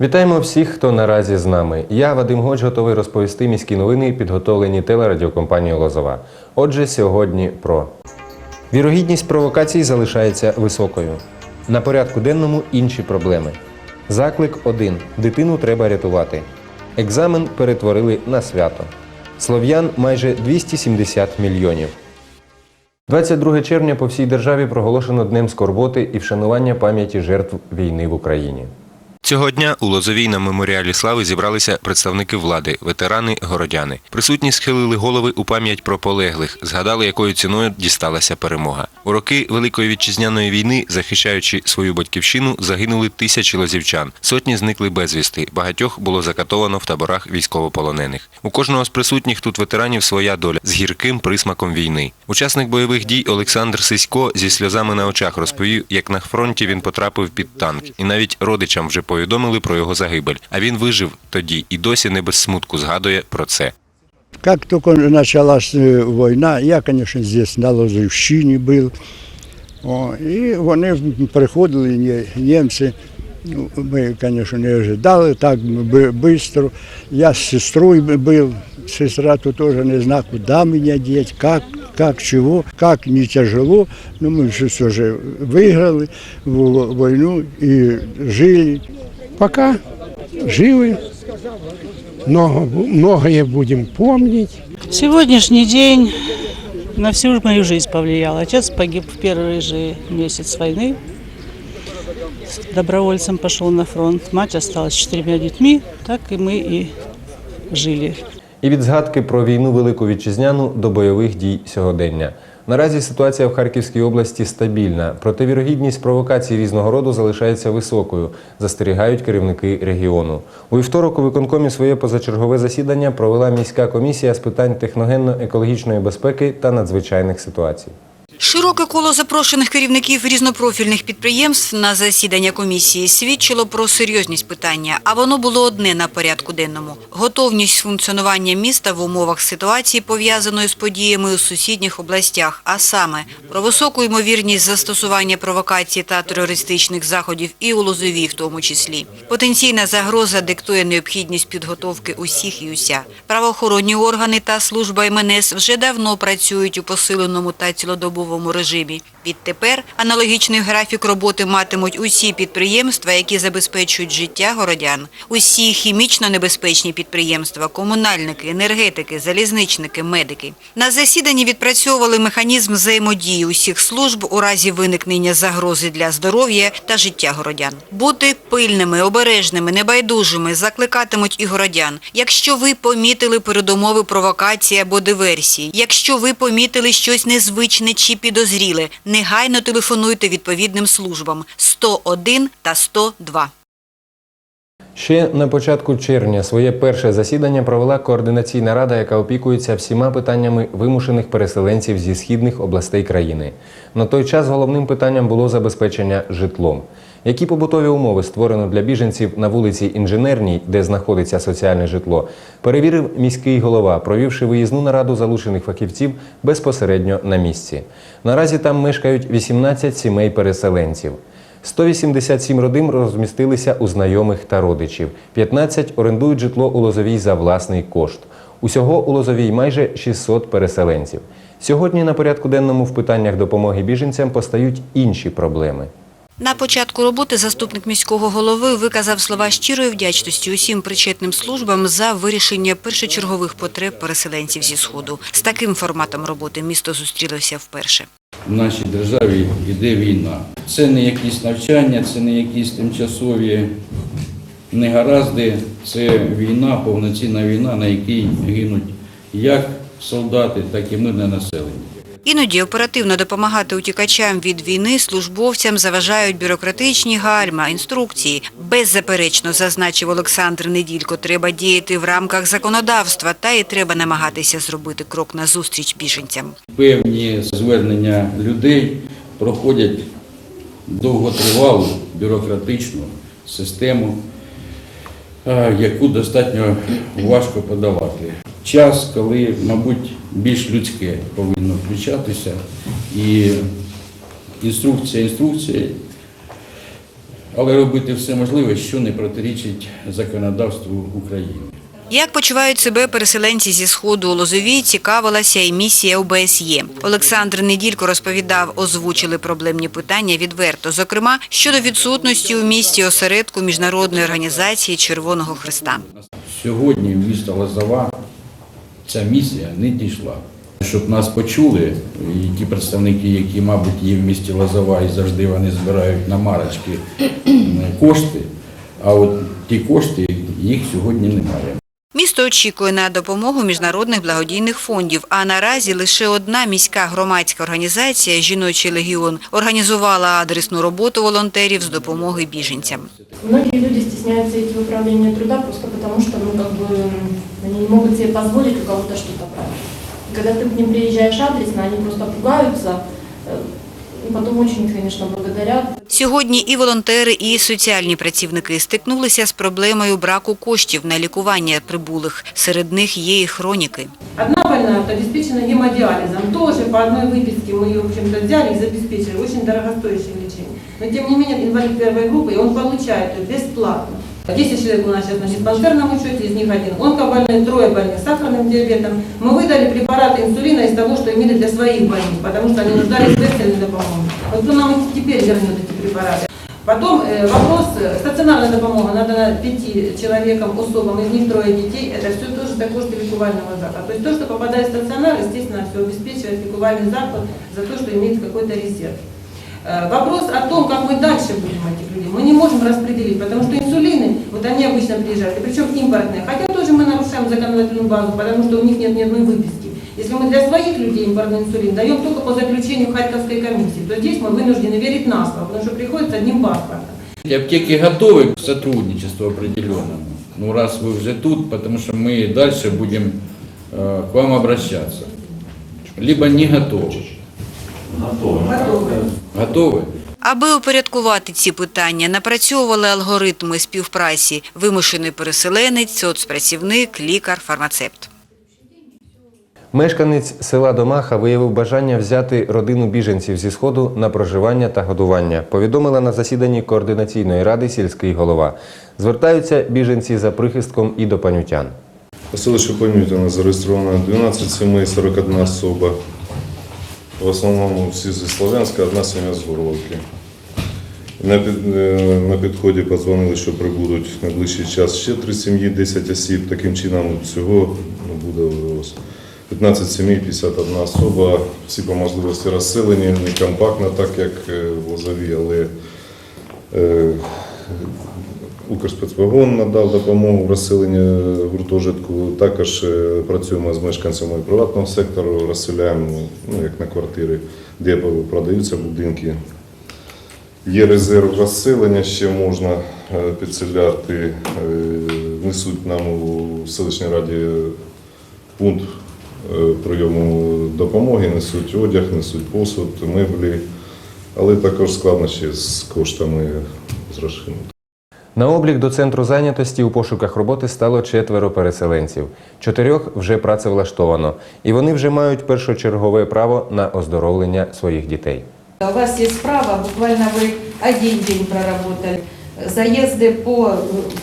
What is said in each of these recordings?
Вітаємо всіх, хто наразі з нами. Я, Вадим Годж, готовий розповісти міські новини, підготовлені телерадіокомпанією Лозова. Отже, сьогодні про вірогідність провокацій залишається високою. На порядку денному інші проблеми. Заклик 1. Дитину треба рятувати. Екзамен перетворили на свято. Слов'ян майже 270 мільйонів. 22 червня по всій державі проголошено Днем скорботи і вшанування пам'яті жертв війни в Україні. Цього дня у Лозовій на меморіалі слави зібралися представники влади, ветерани, городяни. Присутні схилили голови у пам'ять про полеглих, згадали, якою ціною дісталася перемога. У роки Великої вітчизняної війни, захищаючи свою батьківщину, загинули тисячі лозівчан. Сотні зникли безвісти. Багатьох було закатовано в таборах військовополонених. У кожного з присутніх тут ветеранів своя доля з гірким присмаком війни. Учасник бойових дій Олександр Сисько зі сльозами на очах розповів, як на фронті він потрапив під танк, і навіть родичам вже повідомили про його загибель. А він вижив тоді і досі не без смутку згадує про це. Как только началась э, война, я, конечно, здесь на Лозівщині був. О, і вони приходили, німці. Ну, Ми, звісно, не ожидали так швидко. Я з сестрою був. Сестра тут теж не знала, куди мене діти, як, як, чого, як не тяжело. Ну, ми ж все ж виграли в- війну і жили. Пока живы, много, многое будем помнить. Сегодняшний день на всю мою жизнь повлиял. Отец погиб в первый же месяц войны. Добровольцем пошел на фронт. Мать осталась с четырьмя детьми. Так и мы и жили. І від згадки про війну Велику Вітчизняну до бойових дій сьогодення. Наразі ситуація в Харківській області стабільна, проте вірогідність провокацій різного роду залишається високою, застерігають керівники регіону. У вівторок у виконкомі своє позачергове засідання провела міська комісія з питань техногенно-екологічної безпеки та надзвичайних ситуацій. Широке коло запрошених керівників різнопрофільних підприємств на засідання комісії свідчило про серйозність питання, а воно було одне на порядку денному – готовність функціонування міста в умовах ситуації, пов'язаної з подіями у сусідніх областях, а саме про високу ймовірність застосування провокацій та терористичних заходів і у Лозовій в тому числі. Потенційна загроза диктує необхідність підготовки усіх і уся. Правоохоронні органи та служба МНС вже давно працюють у посиленому та цілодобовому режимі. Відтепер аналогічний графік роботи матимуть усі підприємства, які забезпечують життя городян. Усі хімічно небезпечні підприємства, комунальники, енергетики, залізничники, медики. На засіданні відпрацьовували механізм взаємодії усіх служб у разі виникнення загрози для здоров'я та життя городян. Бути пильними, обережними, небайдужими закликатимуть і городян. Якщо ви помітили передумови провокації або диверсії, якщо ви помітили щось незвичне чи підозріле, негайно телефонуйте відповідним службам 101 та 102. Ще на початку червня своє перше засідання провела координаційна рада, яка опікується всіма питаннями вимушених переселенців зі східних областей країни. На той час головним питанням було забезпечення житлом. Які побутові умови створено для біженців на вулиці Інженерній, де знаходиться соціальне житло, перевірив міський голова, провівши виїзну нараду залучених фахівців безпосередньо на місці. Наразі там мешкають 18 сімей переселенців. 187 родин розмістилися у знайомих та родичів. 15 орендують житло у Лозовій за власний кошт. Усього у Лозовій майже 600 переселенців. Сьогодні на порядку денному в питаннях допомоги біженцям постають інші проблеми. На початку роботи заступник міського голови виказав слова щирої вдячності усім причетним службам за вирішення першочергових потреб переселенців зі Сходу. З таким форматом роботи місто зустрілося вперше. в нашій державі йде війна. Це не якісь навчання, це не якісь тимчасові негаразди, це війна, повноцінна війна, на якій гинуть як солдати, так і мирне населення. Іноді оперативно допомагати утікачам від війни службовцям заважають бюрократичні гальма, інструкції. Беззаперечно, зазначив Олександр Неділько, треба діяти в рамках законодавства та і треба намагатися зробити крок назустріч біженцям. Певні звернення людей проходять довготривалу бюрократичну систему, яку достатньо важко подавати. Час, коли, мабуть, більш людське повинно включатися, і інструкція інструкція, але робити все можливе, що не протирічить законодавству України. Як почувають себе переселенці зі сходу у Лозовій, цікавилася і місія ОБСЄ. Олександр Неділько розповідав, озвучили проблемні питання відверто, зокрема щодо відсутності у місті осередку міжнародної організації Червоного Христа. Сьогодні місто Лозова ця місія не дійшла. Щоб нас почули, і ті представники, які, мабуть, є в місті Лозова і завжди вони збирають на марочки кошти, а от ті кошти, їх сьогодні немає. Місто очікує на допомогу міжнародних благодійних фондів. А наразі лише одна міська громадська організація «Жіночий легіон» організувала адресну роботу волонтерів з допомоги біженцям. Многие люди стесняются идти в управление труда просто потому, что ну, как бы, они не могут себе позволить у кого-то что-то брать. И когда ты к ним приезжаешь адресно, они просто пугаются, э, и потом очень, конечно, благодарят. Сьогодні і волонтери, і соціальні працівники стикнулися з проблемою браку коштів на лікування прибулих. Серед них є і хроніки. Одна больная вот обеспечена гемодиализом. Тоже по одной выписке мы ее, в общем-то, взяли и забеспечили. Очень дорогостоящее лечение. Но тем не менее, инвалид первой группы, и он получает ее бесплатно. 10 человек у нас сейчас на диспансерном учете, из них один онкобольной, трое больных сахарным диабетом. Мы выдали препараты инсулина из того, что имели для своих больных, потому что они нуждались в экстренной допомоге. Вот кто нам теперь вернет эти препараты? Потом э, вопрос, э, стационарная допомога, надо пяти человекам, особам, из них трое детей, это все тоже за кошти лікувального закладу. То есть то, что попадает в стационар, естественно, все обеспечивает лікувальный заклад за то, что имеет какой-то резерв. Э, Вопрос о том, как мы дальше будем этих людей, мы не можем распределить, потому что инсулины, вот они обычно приезжают, и причем импортные, хотя тоже мы нарушаем законодательную базу, потому что у них нет ни одной выписки. Если мы для своих людей импортный инсулин даем только по заключению Харьковской комиссии, то здесь мы вынуждены верить на слово, потому что приходится одним паспортом. Аптеки готовы к сотрудничеству определенному. Ну, раз вы уже тут, потому что мы дальше будем э, к вам обращаться. Либо не готовы. Готовы. Готовы? Аби упорядкувати ці питання, напрацьовували алгоритми співпраці вимушений переселенець, соцпрацівник, лікар, фармацевт. Мешканець села Домаха виявив бажання взяти родину біженців зі сходу на проживання та годування. Повідомила на засіданні координаційної ради сільський голова. Звертаються біженці за прихистком і до панютян. По селищу Понютина зареєстровано 12 сімей, 41 особа. В основному всі зі Слов'янська, одна сім'я з Горловки. На, під, е, на підході подзвонили, що прибудуть в найближчий час ще три сім'ї, 10 осіб. Таким чином всього ну, буде ось 15 сімей, 51 особа. Всі по можливості розселені, не компактно, так як е, в Лозові, але е, Укрспецвагон надав допомогу в розселенні гуртожитку. Також е, працюємо з мешканцями приватного сектору, розселяємо ну, як на квартири, де продаються будинки. Є резерв розселення, ще можна е, підселяти. Е, Несуть нам у селищній раді пункт прийому допомоги, несуть одяг, несуть посуд, меблі, але також складнощі з коштами з розчину. На облік до центру зайнятості у пошуках роботи стало четверо переселенців. Чотирьох вже працевлаштовано, і вони вже мають першочергове право на оздоровлення своїх дітей. У вас есть право, буквально вы один день проработали. Заезды по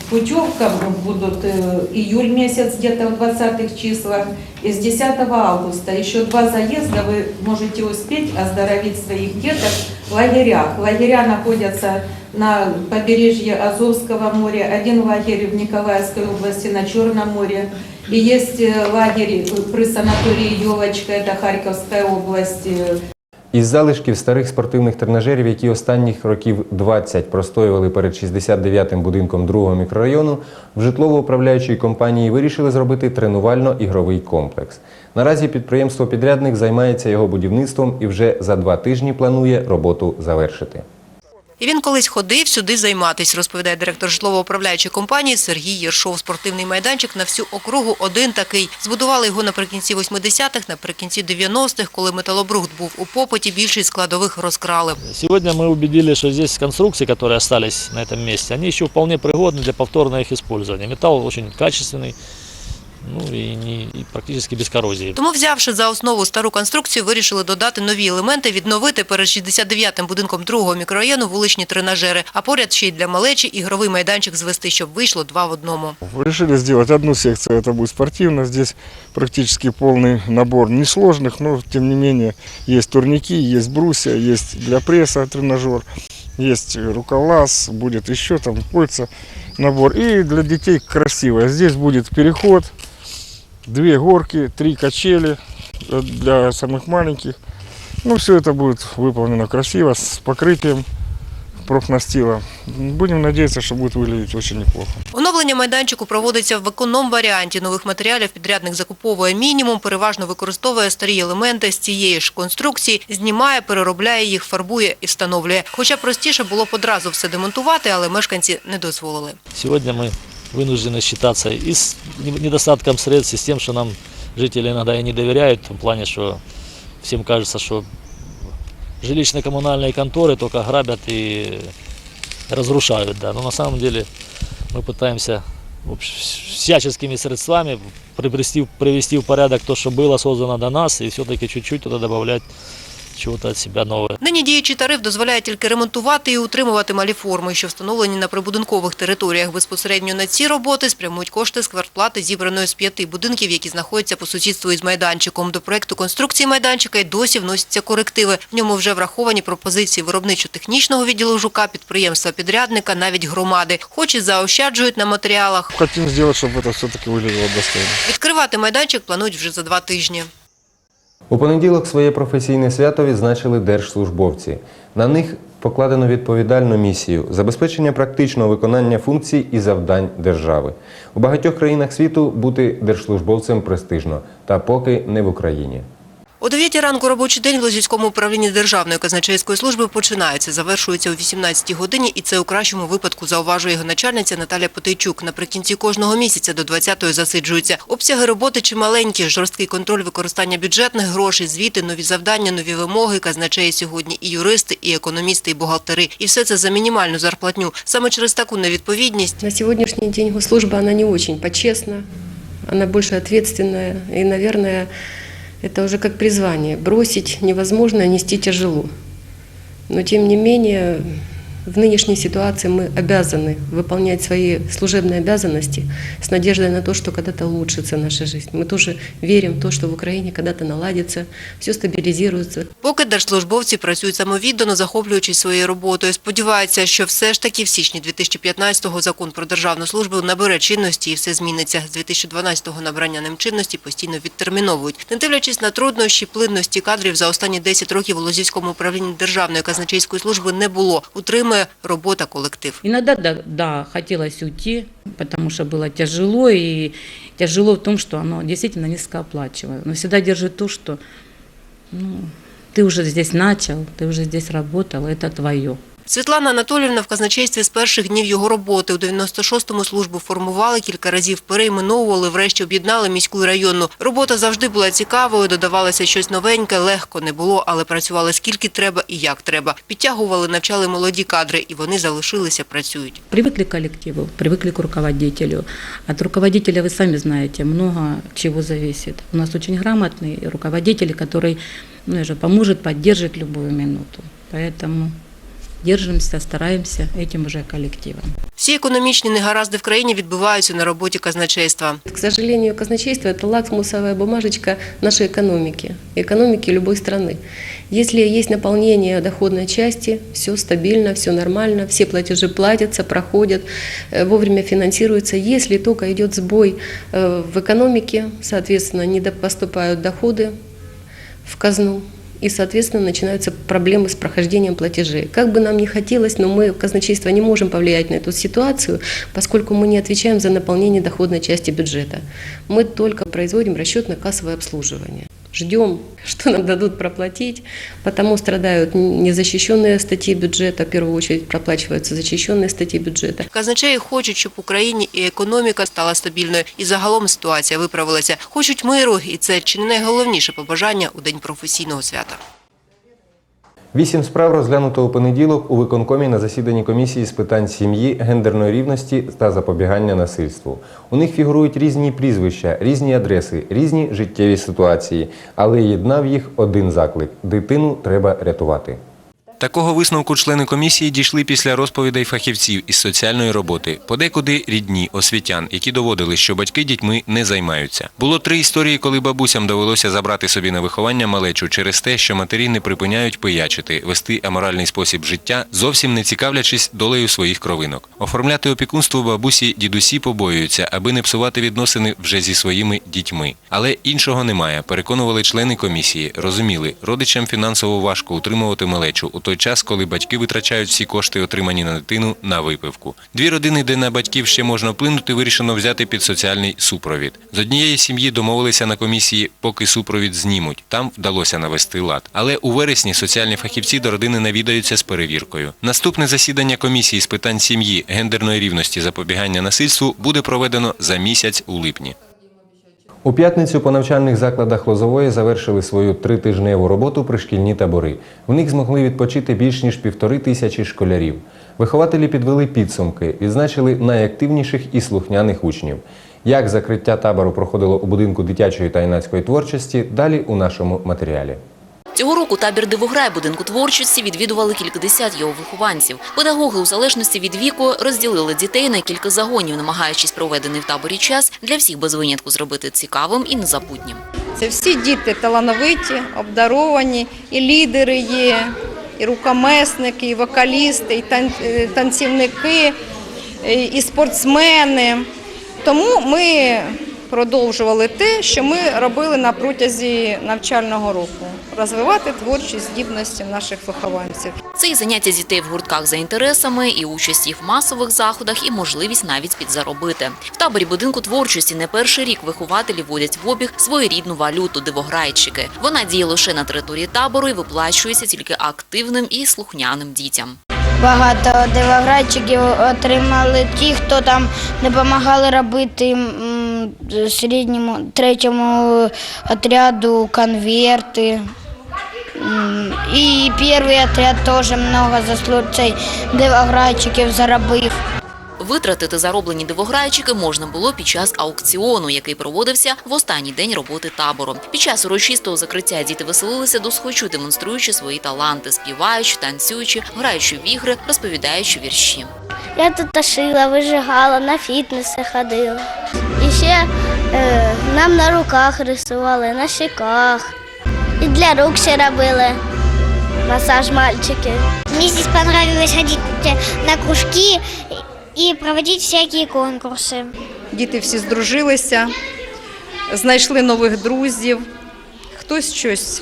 путевкам будут э, июль месяц, где-то в 20-х числах, и с 10 августа еще два заезда вы можете успеть оздоровить своих деток в лагерях. Лагеря находятся на побережье Азовского моря, один лагерь в Николаевской области на Черном море, и есть э, лагерь при санатории Елочка, это Харьковская область, э, Із залишків старих спортивних тренажерів, які останніх років 20 простоювали перед 69-м будинком другого мікрорайону, в житлово-управляючій компанії вирішили зробити тренувально-ігровий комплекс. Наразі підприємство-підрядник займається його будівництвом і вже за два тижні планує роботу завершити. І він колись ходив сюди займатись, розповідає директор житлово-управляючої компанії Сергій Єршов. Спортивний майданчик на всю округу один такий. Збудували його наприкінці 80-х, наприкінці 90-х, коли металобрухт був у попиті, більшість складових розкрали. Сегодня мы убедились, что здесь конструкции, которые остались на этом месте, они еще вполне пригодны для повторного их использования. Металл очень качественный, ну и, не, и практически без коррозии. Тому, взявши за основу стару конструкцію, вирішили додати нові елементи, відновити перед 69-м будинком другого мікрорайону вуличні тренажери, а поряд ще й для малечі ігровий майданчик звести, щоб вийшло два в одному. Решили сделать одну секцию, это будет спортивно. Здесь практически полный набор несложных, но тем не менее есть турники, есть брусья, есть для пресса тренажер, есть руколаз, будет еще там кольца набор. И для детей красиво. Здесь будет переход, две горки, три качели э, для самых маленьких. Ну, все это будет выполнено красиво, с покрытием профнастила. Будем надеяться, что будет выглядеть очень неплохо. Оновлення майданчику проводиться в економ варіанті. Нових матеріалів підрядник закуповує мінімум, переважно використовує старі елементи з цієї ж конструкції, знімає, переробляє їх, фарбує і встановлює. Хоча простіше було б одразу все демонтувати, але мешканці не дозволили. Сегодня мы вынуждены считаться и с недостатком средств, и с тем, что нам жители иногда и не доверяют, в том плане, что всем кажется, что жилищно-коммунальные конторы только грабят и разрушают. Да. Но на самом деле мы пытаемся всяческими средствами привести, привести в порядок то, что было создано до нас, и все-таки чуть-чуть туда добавлять чего-то от себя новое. Нині діючий тариф дозволяє тільки ремонтувати і утримувати малі форми, що встановлені на прибудинкових територіях. Безпосередньо на ці роботи спрямують кошти з квартплати, зібраної з п'яти будинків, які знаходяться по сусідству із майданчиком. До проекту конструкції майданчика й досі вносяться корективи. В ньому вже враховані пропозиції виробничо-технічного відділу жука, підприємства-підрядника, навіть громади. Хоч і заощаджують на матеріалах. Хотим сделать, чтобы это все-таки выглядело достойно. Відкривати майданчик планують вже за два тижні. У понеділок своє професійне свято відзначили держслужбовці. На них покладено відповідальну місію забезпечення практичного виконання функцій і завдань держави. У багатьох країнах світу бути держслужбовцем престижно, та поки не в Україні. О 9 ранку робочий день в Лозівському управлінні Державної казначейської служби починається, завершується о 18 годині, і це у кращому випадку зауважує його начальниця Наталя Потейчук. Наприкінці кожного місяця до 20-ї засиджуються. Обсяги роботи чималенькі, жорсткий контроль використання бюджетних грошей, звіти, нові завдання, нові вимоги. Казначеї сьогодні і юристи, і економісти, і бухгалтери. І все це за мінімальну зарплатню. Саме через таку невідповідність На сегодняшний день госслужба, она не очень почестна, она больше ответственная. И, наверное, это уже как призвание. Бросить невозможно, нести тяжело. Но, тем не менее, в нынешней ситуации мы обязаны выполнять свои служебные обязанности с надеждой на то, что когда-то улучшится наша жизнь. Мы тоже верим в то, что в Украине когда-то наладится, все стабилизируется. Поки держслужбовці працюють самовіддано, захоплюючись своєю роботою. Сподіваються, що все ж таки в січні 2015-го закон про державну службу набере чинності і все зміниться. З 2012-го набрання ним чинності постійно відтерміновують. Не дивлячись на труднощі, плинності кадрів за останні 10 років у Лозівському управлінні Державної казначейської служби не було. Утримує робота колектив. Иногда, да, да, хотелось уйти, потому что было тяжело, и тяжело в том, что оно действительно низкооплачиваемое. Но всегда держит то, что ну, ты уже здесь начал, ты уже здесь работал, это твое. Світлана Анатоліївна в казначействі з перших днів його роботи. У 96-му службу формували, кілька разів перейменовували, врешті об'єднали міську і районну. Робота завжди була цікавою, додавалося щось новеньке, легко не було, але працювали скільки треба і як треба. Підтягували, навчали молоді кадри, і вони залишилися, працюють. Привыкли к коллективу, привыкли к руководителю. От руководителя, вы сами знаете, много чего зависит. У нас очень грамотный руководитель, который ну, же поможет, поддержит любую минуту. Поэтому держимся, стараемся этим уже коллективом. Всі економічні негаразди в країні відбуваються на роботі казначейства. К сожалению, казначейство – это лакмусовая бумажечка нашей экономики, экономики любой страны. Если есть наполнение доходной части, все стабильно, все нормально, все платежи платятся, проходят, э, вовремя финансируются. Если только идет сбой э, в экономике, соответственно, не поступают доходы в казну, и, соответственно, начинаются проблемы с прохождением платежей. Как бы нам ни хотелось, но мы, казначейство, не можем повлиять на эту ситуацию, поскольку мы не отвечаем за наполнение доходной части бюджета. Мы только производим расчетно-кассовое обслуживание. Ждем, что нам дадут проплатить, потому страдают незащищенные статьи бюджета, в первую очередь проплачиваются защищенные статьи бюджета. Казначеї хочуть, щоб в Україні і економіка стала стабільною, і загалом ситуація виправилася. Хочуть миру, і це чи не найголовніше побажання у день професійного свята. Вісім справ розглянуто у понеділок у виконкомі на засіданні комісії з питань сім'ї, гендерної рівності та запобігання насильству. У них фігурують різні прізвища, різні адреси, різні життєві ситуації, але єднав їх один заклик: дитину треба рятувати. Такого висновку члени комісії дійшли після розповідей фахівців із соціальної роботи, подекуди рідні освітян, які доводили, що батьки дітьми не займаються. Було три історії, коли бабусям довелося забрати собі на виховання малечу через те, що матері не припиняють пиячити, вести аморальний спосіб життя, зовсім не цікавлячись долею своїх кровинок. Оформляти опікунство бабусі дідусі побоюються, аби не псувати відносини вже зі своїми дітьми. Але іншого немає. Переконували члени комісії, розуміли, родичам фінансово важко утримувати малечу той час, коли батьки витрачають всі кошти, отримані на дитину, на випивку. Дві родини, де на батьків ще можна вплинути, вирішено взяти під соціальний супровід. З однієї сім'ї домовилися на комісії, поки супровід знімуть. Там вдалося навести лад. Але у вересні соціальні фахівці до родини навідаються з перевіркою. Наступне засідання комісії з питань сім'ї, гендерної рівності, запобігання насильству буде проведено за місяць у липні. У п'ятницю по навчальних закладах Лозової завершили свою тритижневу роботу пришкільні табори. В них змогли відпочити більш ніж півтори тисячі школярів. Вихователі підвели підсумки, відзначили найактивніших і слухняних учнів. Як закриття табору проходило у будинку дитячої та юнацької творчості, далі у нашому матеріалі. Цього року табір «Дивограй» будинку творчості відвідували кількадесят його вихованців. Педагоги у залежності від віку розділили дітей на кілька загонів, намагаючись проведений в таборі час для всіх без винятку зробити цікавим і незабутнім. Це всі діти талановиті, обдаровані, і лідери є, і рукомесники, і вокалісти, і е, танцівники, і спортсмени. Тому ми продовжували те, що ми робили на протязі навчального року розвивати творчі здібності наших вихованців. Це і заняття дітей в гуртках за інтересами, і участь їх в масових заходах, і можливість навіть підзаробити. В таборі будинку творчості не перший рік вихователі вводять в обіг своєрідну валюту дивограйчики. Вона діє лише на території табору і виплачується тільки активним і слухняним дітям. Багато дивоградчиків отримали ті, хто там допомагали робити середньому третьому отряду конверти. І перший отряд теж много заслуг цей дивоградчиків заробив. Витратити зароблені дивограйчики можна було під час аукціону, який проводився в останній день роботи табору. Під час урочистого закриття діти веселилися до схочу, демонструючи свої таланти, співаючи, танцюючи, граючи в ігри, розповідаючи вірші. Я тут шила, вижигала, на фітнеси ходила. І ще е, нам на руках рисували, на щеках. І для рук ще робили масаж мальчики. Мені здесь понравилось ходити на кружки і проводити всякі конкурси. Діти всі здружилися, знайшли нових друзів. Хтось щось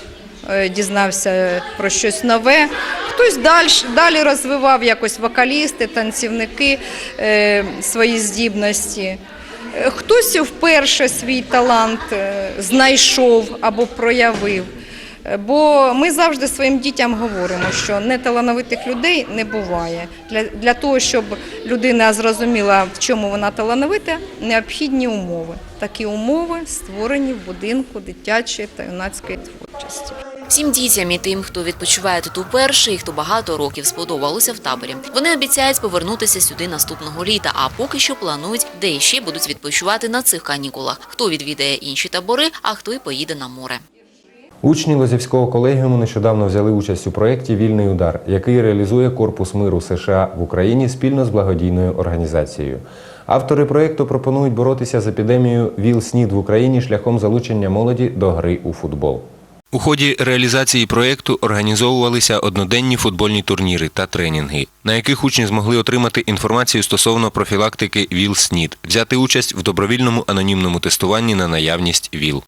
е, дізнався про щось нове, хтось далі, далі розвивав якось вокалісти, танцівники е, свої здібності. Е, Хтось вперше свій талант е, знайшов або проявив. Бо ми завжди своїм дітям говоримо, що неталановитих людей не буває. Для, для того, щоб людина зрозуміла, в чому вона талановита, необхідні умови. Такі умови створені в будинку дитячої та юнацької творчості. Всім дітям і тим, хто відпочиває тут уперше і хто багато років сподобалося в таборі. Вони обіцяють повернутися сюди наступного літа, а поки що планують, де іще будуть відпочивати на цих канікулах. Хто відвідає інші табори, а хто й поїде на море. Учні Лозівського колегіуму нещодавно взяли участь у проєкті Вільний удар, який реалізує Корпус миру США в Україні спільно з благодійною організацією. Автори проєкту пропонують боротися з епідемією ВІЛ-СНІД в Україні шляхом залучення молоді до гри у футбол. У ході реалізації проєкту організовувалися одноденні футбольні турніри та тренінги, на яких учні змогли отримати інформацію стосовно профілактики ВІЛ-СНІД, взяти участь в добровільному анонімному тестуванні на наявність ВІЛ.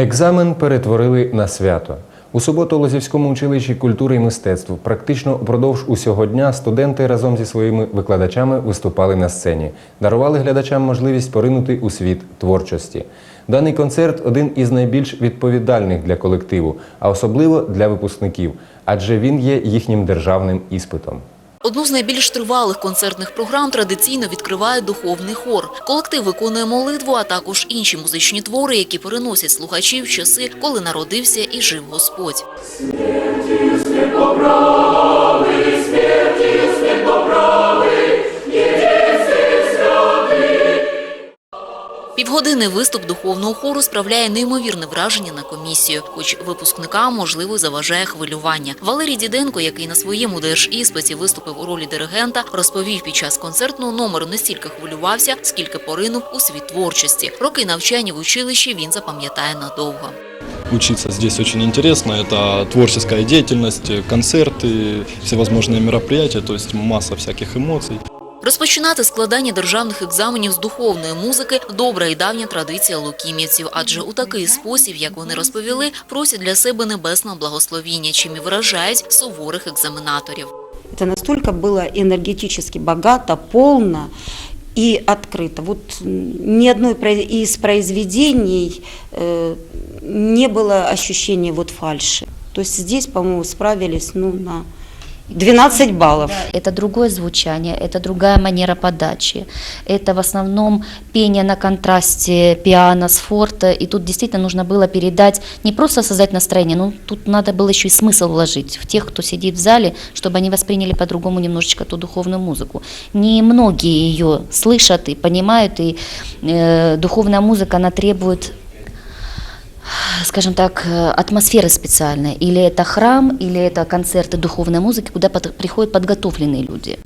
Екзамен перетворили на свято. У суботу Лозівському училищі культури і мистецтв практично упродовж усього дня студенти разом зі своїми викладачами виступали на сцені, дарували глядачам можливість поринути у світ творчості. Даний концерт один із найбільш відповідальних для колективу, а особливо для випускників, адже він є їхнім державним іспитом. Одну з найбільш тривалих концертних програм традиційно відкриває духовний хор. Колектив виконує молитву, а також інші музичні твори, які переносять слухачів в часи, коли народився і жив Господь. Смерти Півгодини виступ духовного хору справляє неймовірне враження на комісію, хоч випускникам, можливо, заважає хвилювання. Валерій Діденко, який на своєму держіспиті виступив у ролі диригента, розповів під час концертного номеру не стільки хвилювався, скільки поринув у світ творчості. Роки навчання в училищі він запам'ятає надовго. Учиться здесь очень интересно. Это творческая деятельность, концерты, всевозможные мероприятия, то есть масса всяких эмоций. Розпочинати складання державних екзаменів з духовної музики – добра і давня традиція лукімівців, адже у такий спосіб, як вони розповіли, просять для себе небесного благословіння, чим і виражають суворих екзаменаторів. Это настолько было энергетически богато, полно и открыто. Вот м, ни одной про- из произведений э, не было ощущения вот фальши. То есть здесь, по-моему, справились ну, на 12 баллов. Это другое звучание, это другая манера подачи. Это в основном пение на контрасте пиано с форте. И тут действительно нужно было передать, не просто создать настроение, но тут надо было еще и смысл вложить в тех, кто сидит в зале, чтобы они восприняли по-другому немножечко ту духовную музыку. Не многие ее слышат и понимают, и э, духовная музыка, она требует скажем так, э, атмосферы специальной. Или это храм, или это концерты духовной музыки, куда под- приходят подготовленные люди.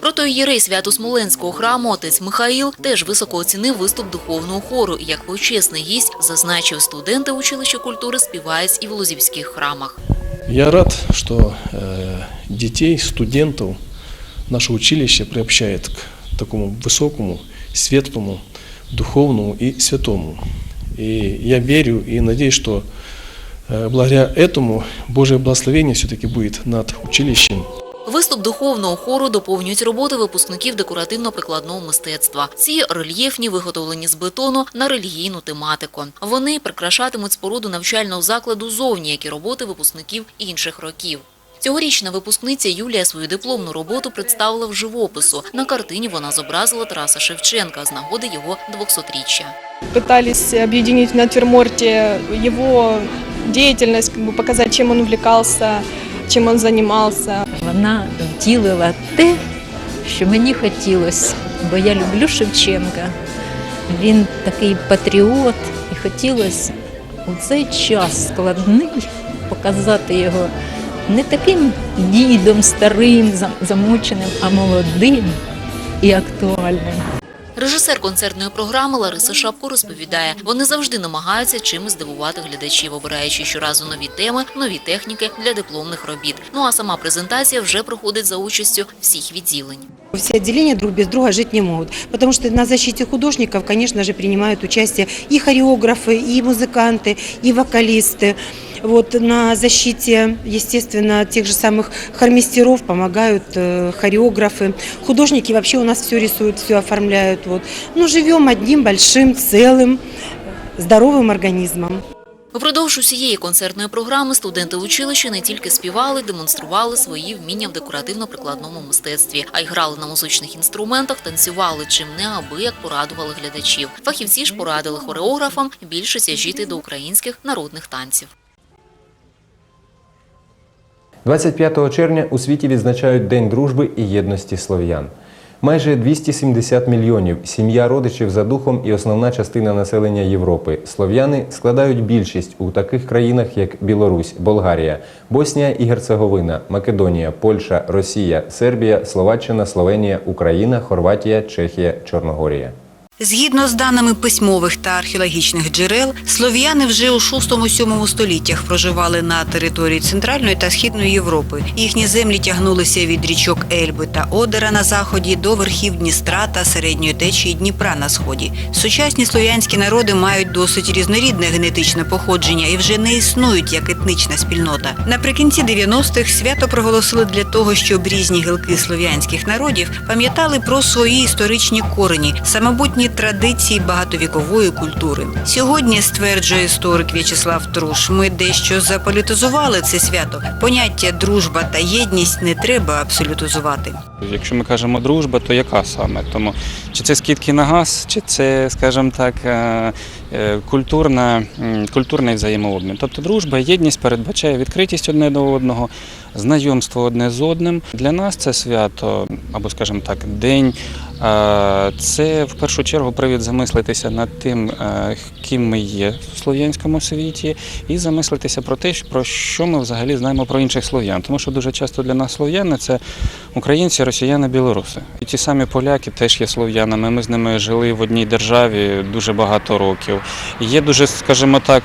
Протоієрей Свято-Смоленського храму отець Михаїл теж високо оцінив виступ духовного хору. і Як почесний гість зазначив, студенти училища культури співають і в лозівських храмах. Я рад, что э, детей, студентов наше училище приобщает к такому высокому, светлому, духовному и святому. И я верю и надеюсь, что э, благодаря этому Божье благословение все-таки будет над училищем. Виступ духовного хору доповнюють роботи випускників декоративно-прикладного мистецтва. Ці рельєфні виготовлені з бетону на релігійну тематику. Вони прикрашатимуть споруду навчального закладу зовні, як і роботи випускників інших років. Цьогорічна випускниця Юлія свою дипломну роботу представила в живопису. На картині вона зобразила Тараса Шевченка з нагоди його 200-річчя. пытались объединить в натюрморте его деятельность, как бы показать, чем он увлекался, чем он занимался. Вона втілила те, що мені хотілося, бо я люблю Шевченка. Він такий патріот, і хотілося у цей час складний показати його не таким дідом старим, зам- замученим, а молодим і актуальним. Режисер концертної програми Лариса Шапко розповідає, вони завжди намагаються чимось здивувати глядачів, обираючи щоразу нові теми, нові техніки для дипломних робіт. Ну а сама презентація вже проходить за участю всіх відділень. Все отделения друг без друга жить не могут, потому что на защите художников, конечно же, принимают участие и хореографы, и музыканты, и вокалисты. Вот на защите, естественно, тех же самых хормистеров помогают э, хореографы. Художники вообще у нас все рисуют, все оформляют. Вот. Ну, живем одним большим, целым, здоровым организмом. Упродовж усієї концертної програми студенти училища не тільки співали, демонстрували свої вміння в декоративно-прикладному мистецтві, а й грали на музичних інструментах, танцювали, чим неабияк порадували глядачів. Фахівці ж порадили хореографам більше тяжіти до українських народних танців. 25 червня у світі відзначають День дружби і єдності слов'ян. Майже 270 мільйонів сім'я родичів за духом і основна частина населення Європи. Слов'яни складають більшість у таких країнах, як Білорусь, Болгарія, Боснія і Герцеговина, Македонія, Польща, Росія, Сербія, Словаччина, Словенія, Україна, Хорватія, Чехія, Чорногорія. Згідно з даними письмових та археологічних джерел, слов'яни вже у 6-7 століттях проживали на території Центральної та Східної Європи. Їхні землі тягнулися від річок Ельби та Одера на заході до верхів Дністра та середньої течії Дніпра на сході. Сучасні слов'янські народи мають досить різнорідне генетичне походження і вже не існують як етнічна спільнота. Наприкінці 90-х свято проголосили для того, щоб різні гілки слов'янських народів пам'ятали про свої історичні корені, самобутні традиції багатовікової культури. Сьогодні, стверджує історик В'ячеслав Труш, ми дещо заполітизували це свято. Поняття дружба та єдність не треба абсолютизувати. Якщо ми кажемо дружба, то яка саме? Тому чи це скидки на газ, чи це, скажімо так, е, е, культурна, культурний взаємообмін. Тобто дружба, єдність передбачає відкритість одне до одного, знайомство одне з одним. Для нас це свято, або, скажімо так, день. Е, Це в першу чергу привід замислитися над тим, е, ким ми є в слов'янському світі, і замислитися про те, про що ми взагалі знаємо про інших слов'ян. Тому що дуже часто для нас слов'яни це українці, росіяни, білоруси. І ті самі поляки теж є слов'янами. Ми з ними жили в одній державі дуже багато років. Є дуже, скажімо так,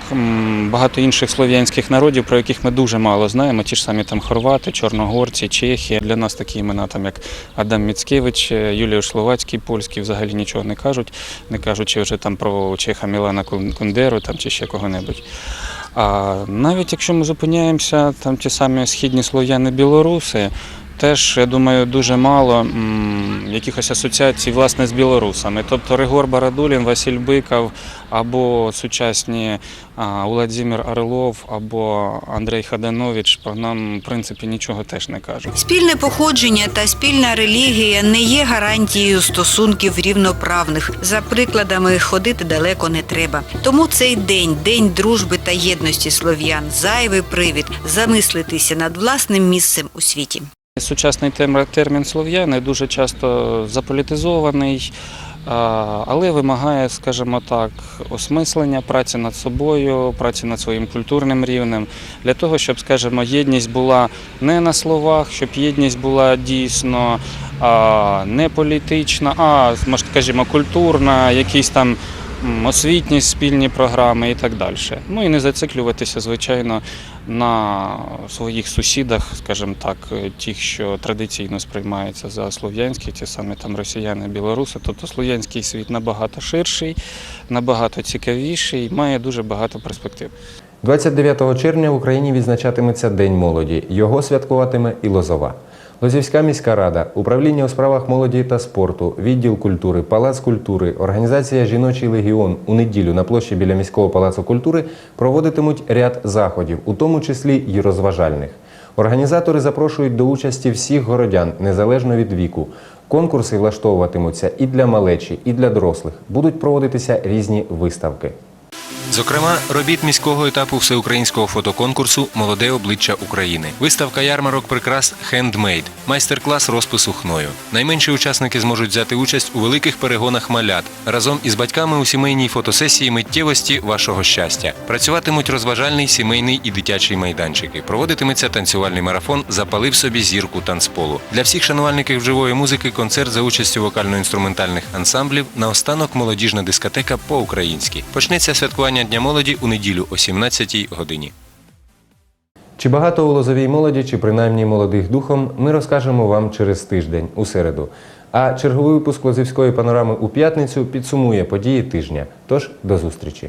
багато інших слов'янських народів, про яких ми дуже мало знаємо. Ті ж самі там хорвати, чорногорці, чехи. Для нас такі імена, там як Адам Міцкевич, Юлія Юліуш Словацький, польський, взагалі нічого не кажуть, не кажучи вже там про Чеха Мілана Кундеру там, чи ще кого-небудь. А навіть якщо ми зупиняємося, там ті самі східні слов'яни білоруси, теж, я думаю, дуже мало якихось асоціацій власне з білорусами. Тобто Ригор Барадулін, Василь Биков або сучасні а, Владимир Орлов або Андрей Хаданович нам, в принципі, нічого теж не кажуть. Спільне походження та спільна релігія не є гарантією стосунків рівноправних. За прикладами ходити далеко не треба. Тому цей день, день дружби та єдності слов'ян, зайвий привід замислитися над власним місцем у світі. Сучасний термін слов'яни дуже часто заполітизований, але вимагає, скажімо так, осмислення, праці над собою, праці над своїм культурним рівнем, для того, щоб, скажімо, єдність була не на словах, щоб єдність була дійсно не політична, а скажімо, культурна, якісь там освітні спільні програми і так далі. Ну і не зациклюватися, звичайно, на своїх сусідах, скажімо так, е, тих, що традиційно сприймаються за слов'янські, ті самі там росіяни, білоруси. Тобто слов'янський світ набагато ширший, набагато цікавіший, має дуже багато перспектив. 29 червня в Україні відзначатиметься День молоді. Його святкуватиме і Лозова. Лозівська міська рада, управління у справах молоді та спорту, відділ культури, палац культури, організація Жіночий легіон у неділю на площі біля міського палацу культури проводитимуть ряд заходів, у тому числі й розважальних. Організатори запрошують до участі всіх городян, незалежно від віку. Конкурси влаштовуватимуться і для малечі, і для дорослих. Будуть проводитися різні виставки. Зокрема, робіт міського етапу всеукраїнського фотоконкурсу Молоде обличчя України. Виставка ярмарок прикрас «Хендмейд», майстер-клас розпису хною. Найменші учасники зможуть взяти участь у великих перегонах малят разом із батьками у сімейній фотосесії миттєвості вашого щастя. Працюватимуть розважальний, сімейний і дитячий майданчики. Проводитиметься танцювальний марафон Запалив собі зірку танцполу. Для всіх шанувальників живої музики концерт за участю вокально-інструментальних ансамблів. Наостанок молодіжна дискотека по-українськи. Почнеться святкування Дня молоді у неділю о 17-й годині. Чи багато у лозовій молоді, чи принаймні молодих духом, ми розкажемо вам через тиждень у середу. А черговий випуск Лозівської панорами у п'ятницю підсумує події тижня. Тож до зустрічі.